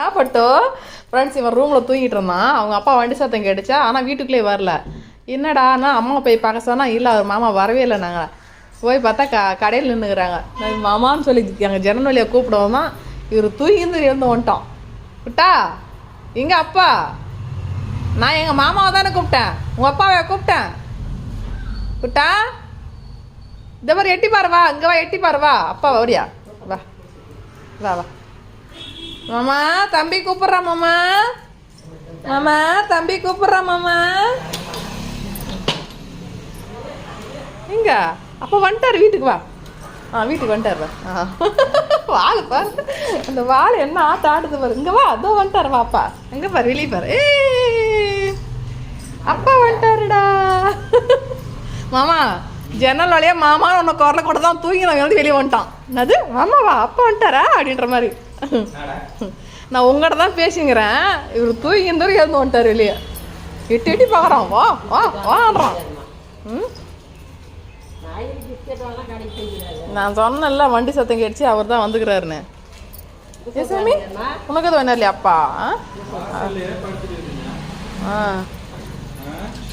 ஏப்பட்டோ friends இவன் ரூமில் தூங்கிட்டு இருந்தான். அவங்க அப்பா வண்டி சத்தம் கேட்டுச்சா. ஆனால் வீட்டுக்குள்ளே வரல. என்னடா நான் அம்மா போய் பார்க்க சொன்னால் இல்லை அவர் மாமா வரவே இல்லை நாங்கள் போய் பார்த்தா க கடையில் நின்றுக்கிறாங்க மாமான்னு சொல்லி எங்கள் ஜன்னல் வழியாக கூப்பிடுவோம் தான். இவர் தூங்கிந்து இருந்து வந்துட்டோம் விட்டா? எங்கள் அப்பா? நான் எங்கள் மாமாவை தானே கூப்பிட்டேன். உங்கள் அப்பாவை கூப்பிட்டேன். விட்டா? இந்த மாதிரி எட்டி பாரு வா. இங்கே வா எட்டி பாரு வா. அப்பா வரியா வா. வா வா. மாமா தம்பி கூப்பிட்றா மாமா. மாமா தம்பி கூப்பிட்றா மாமா. எங்க? அப்போ வந்துட்டாரு வீட்டுக்கு வா. ஆ வீட்டுக்கு வந்துட்டாரு. ஆ. வாழை பாரு. அந்த வாழை என்ன ஆட்ட ஆடுது பாரு. இங்க வா அதோ வந்துட்டாரு வாப்பா எங்க பாரு வெளியே பாரு. ஏய், அப்பா வந்துட்டாருடா. மாமா ஜன்னல் வழியா மாமா உன்னை குரல கூட தான் தூங்கி நாங்கள் வந்து வெளியே வந்துட்டான். என்னது? மாமா வா அப்பா வந்துட்டாரா? அப்படின்ற மாதிரி. நான் உங்கள்கிட்ட தான் பேசிங்கிறேன். இவர் தூங்கி இருந்தவரை எழுந்து வந்துட்டார் வெளியே. எட்டி எட்டி பார்க்குறான். வா வா வான்றான். ம்? நான் சொன்னேன்ல வண்டி சத்தம் கேட்டுச்சு அவர் தான் வந்துக்கிறாருன்னு. சாமி உனக்கு எதுவும் என்ன இல்லையா அப்பா? ஆ.